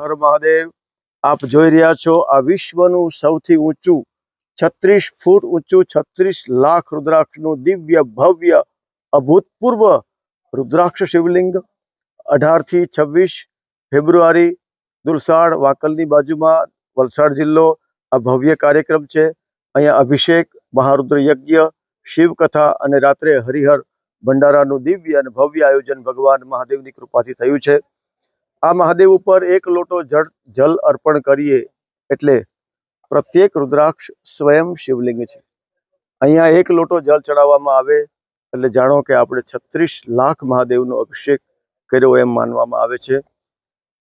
હર મહાદેવ, આપ જોઈ રહ્યા છો આ વિશ્વનું સૌથી ઊંચું, છત્રીસ ફૂટ ઊંચું, છત્રીસ લાખ રુદ્રાક્ષનું દિવ્ય, ભવ્ય, અભૂતપૂર્વ રુદ્રાક્ષ શિવલિંગ. અઢારથી છવ્વીસ ફેબ્રુઆરી દુલસાડ વાકલની બાજુમાં વલસાડ જિલ્લો આ ભવ્ય કાર્યક્રમ છે. અહીંયા અભિષેક મહારુદ્ર યજ્ઞ શિવકથા અને રાત્રે હરિહર ભંડારાનું દિવ્ય અને ભવ્ય આયોજન ભગવાન મહાદેવની કૃપાથી થયું છે. આ મહાદેવ ઉપર એક લોટો જળ, જલ અર્પણ કરીએ એટલે પ્રત્યેક રુદ્રાક્ષ સ્વયં શિવલિંગ છે. અહીંયા એક લોટો જળ ચડાવવામાં આવે એટલે જાણો કે આપણે છત્રીસ લાખ મહાદેવનો અભિષેક કર્યો એમ માનવામાં આવે છે.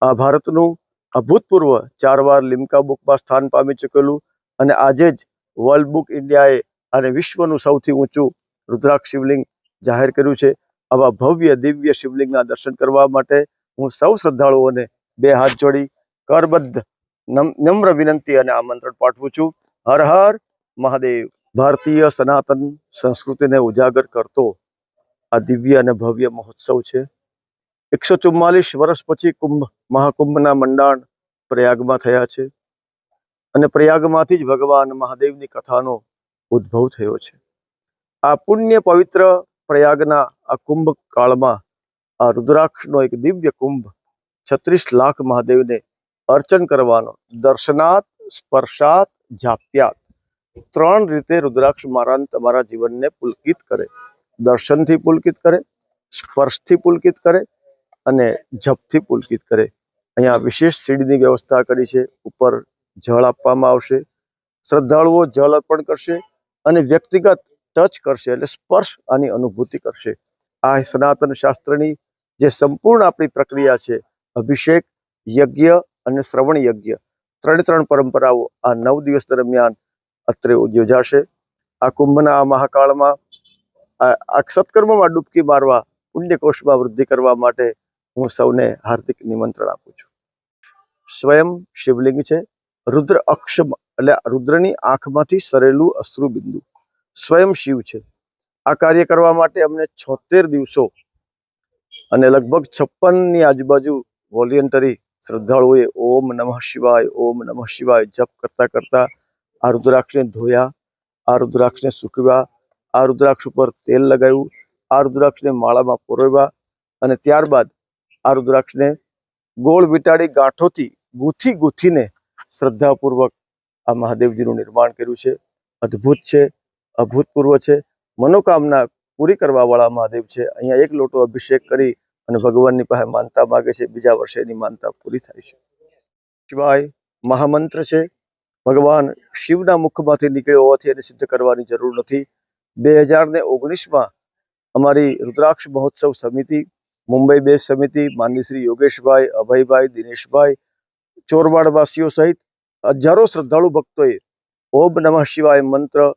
આ ભારતનું અભૂતપૂર્વ ચાર વાર લિમ્કા બુકમાં સ્થાન પામી ચૂકેલું અને આજે જ વર્લ્ડ બુક ઇન્ડિયાએ આને વિશ્વનું સૌથી ઊંચું રુદ્રાક્ષ શિવલિંગ જાહેર કર્યું છે. આવા ભવ્ય દિવ્ય શિવલિંગના દર્શન કરવા માટે હું સૌ શ્રદ્ધાળુઓને બે હાથ જોડી કરબદ્ધ નમ- નમ્ર વિનંતી અને આમંત્રણ પાઠવું છું. હર હર મહાદેવ. ભારતીય સનાતન સંસ્કૃતિને ઉજાગર કરતો આ દિવ્ય અને ભવ્ય મહોત્સવ છે. એકસો ચુમ્માલીસ વર્ષ પછી કુંભ, મહાકુંભના મંડાણ પ્રયાગમાં થયા છે અને પ્રયાગમાંથી જ ભગવાન મહાદેવની કથાનો ઉદ્ભવ થયો છે. આ પુણ્ય પવિત્ર પ્રયાગના આ કુંભ કાળમાં આ રુદ્રાક્ષનો એક દિવ્ય કુંભ છત્રીસ લાખ મહાદેવને અર્ચન કરવાનો. દર્શનાત સ્પર્શાત જાપ્યાત ત્રણ રીતે રુદ્રાક્ષ મારા તમારા જીવનને પુલકિત કરે. દર્શનથી પુલકિત કરે, સ્પર્શથી પુલકિત કરે અને જપથી પુલકિત કરે. અહીંયા વિશેષ સીડીની વ્યવસ્થા કરી છે. ઉપર જળ આપવામાં આવશે. શ્રદ્ધાળુઓ જળ અર્પણ કરશે અને વ્યક્તિગત ટચ કરશે એટલે સ્પર્શ આની અનુભૂતિ કરશે. આ સનાતન શાસ્ત્રની જે સંપૂર્ણ આપણી પ્રક્રિયા છે, અભિષેક, યજ્ઞ અને શ્રવણ યજ્ઞ. ત્રણે ત્રણ પરંપરાઓ આ નવ દિવસ દરમિયાન અત્રે યોજાશે. આ કુંભના આ મહાકાળમાં આ સત્કર્મમાં ડૂબકી મારવા, પુણ્યકોષમાં વૃદ્ધિ કરવા માટે હું સૌને હાર્દિક નિમંત્રણ આપું છું. સ્વયં શિવલિંગ છે. રુદ્ર અક્ષ એટલે રુદ્રની આંખમાંથી સરેલું અશ્રુ બિંદુ સ્વયં શિવ છે. આ કાર્ય કરવા માટે અમને છોતેર દિવસો અને લગભગ છપ્પનની આજુબાજુ વોલિયન્ટરી શ્રદ્ધાળુઓએ ઓમ નમઃ શિવાય, ઓમ નમઃ શિવાય જપ કરતા કરતા આ રુદ્રાક્ષને ધોયા, આ રુદ્રાક્ષને સૂકવ્યા, આ રુદ્રાક્ષ ઉપર તેલ લગાવ્યું, આ રુદ્રાક્ષને માળામાં પરોવ્યા અને ત્યારબાદ આ રુદ્રાક્ષને ગોળ વિટાડી ગાંઠોથી ગૂંથી ગૂંથીને શ્રદ્ધાપૂર્વક આ મહાદેવજીનું નિર્માણ કર્યું છે. અદ્ભુત છે, અભૂતપૂર્વ છે. મનોકામના પૂરી કરવા વાળા મહાદેવ છે. અહીંયા એક લોટો અભિષેક કરી અને ભગવાનની પાસે માનતા માગે છે. બીજા વર્ષે એની માનતા પૂરી થાય છે. શિવાય મહામંત્ર છે. ભગવાન શિવના મુખમાંથી નીકળ્યો હોવાથી એને સિદ્ધ કરવાની જરૂર નથી. બે હજાર અમારી રુદ્રાક્ષ મહોત્સવ સમિતિ, મુંબઈ બેઝ સમિતિ, માનની શ્રી યોગેશભાઈ, અભયભાઈ, દિનેશભાઈ, ચોરવાડવાસીઓ સહિત હજારો શ્રદ્ધાળુ ભક્તોએ ઓમ નમઃ શિવાય મંત્ર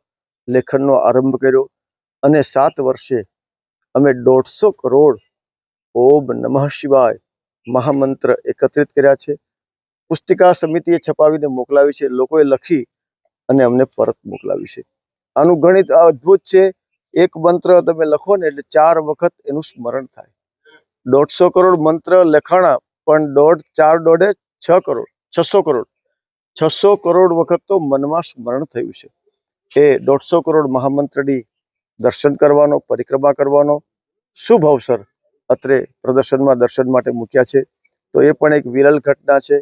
લેખનનો આરંભ કર્યો. અને સાત વર્ષે અમે દોઢસો કરોડ ઓમ નમઃ શિવાય મહામંત્ર એકત્રિત કર્યા છે. પુસ્તિકા સમિતિએ છપાવીને મોકલાવી છે. લોકોએ લખી અને અમને પરત મોકલાવી છે. આનું ગણિત અદ્ભુત છે. એક મંત્ર તમે લખો ને એટલે ચાર વખત એનું સ્મરણ થાય. દોઢસો કરોડ મંત્ર લખાણા, પણ દોઢ, ચાર દોઢે છ કરોડ, છસો કરોડ. છસો કરોડ વખત તો મનમાં સ્મરણ થયું છે. એ દોઢસો કરોડ મહામંત્રની દર્શન કરવાનો, પરિક્રમા કરવાનો. શુભ અવસર અત્રે પ્રદર્શનમાં દર્શન માટે મૂક્યા છે. તો એ પણ એક વિરલ ઘટના છે.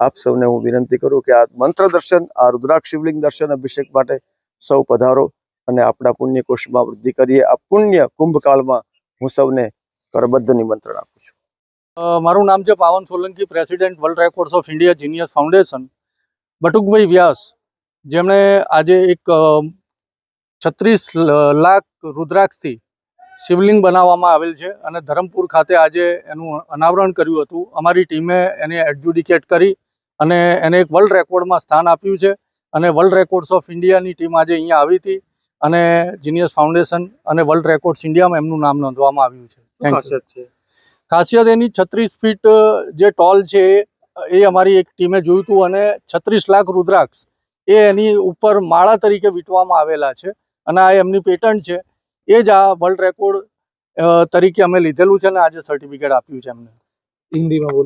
આપ સૌને હું વિનંતી કરું કે આ મંત્ર દર્શન, આ રુદ્રાક્ષ શિવલિંગ દર્શન અભિષેક માટે સૌ પધારો અને આપણા પુણ્ય કોષમાં વૃદ્ધિ કરીએ. આ પુણ્ય કુંભકાળમાં હું સૌને કરબદ્ધ નિમંત્રણ આપું છું. મારું નામ છે Pawan Solanki, president world records of India genius foundation. Batukbhai Vyas, જેમણે આજે એક છત્રીસ લાખ રુદ્રાક્ષથી શિવલિંગ બનાવવામાં આવેલ છે અને ધરમપુર ખાતે આજે એનું અનાવરણ કર્યું હતું. અમારી ટીમે એને એડજ્યુડિકેટ કરી અને એને એક વર્લ્ડ રેકોર્ડમાં સ્થાન આપ્યું છે અને વર્લ્ડ રેકોર્ડ્સ ઓફ ઇન્ડિયાની ટીમ આજે અહીંયા આવી હતી અને જીનિયસ ફાઉન્ડેશન અને વર્લ્ડ રેકોર્ડ્સ ઇન્ડિયામાં એમનું નામ નોંધવામાં આવ્યું છે. થેન્ક યુ ખાસિયત એની છત્રીસ ફીટ જે ટોલ છે એ અમારી એક ટીમે જોયું હતું અને છત્રીસ લાખ રુદ્રાક્ષ એ એની ઉપર માળા તરીકે વીંટવામાં આવેલા છે. અને આ એમની પેટન્ટ છે. એ જ આ વર્લ્ડ રેકોર્ડ તરીકે અમે લીધેલું છે અને આજે સર્ટિફિકેટ આપ્યું છે એમને. હિન્દીમાં બોલો.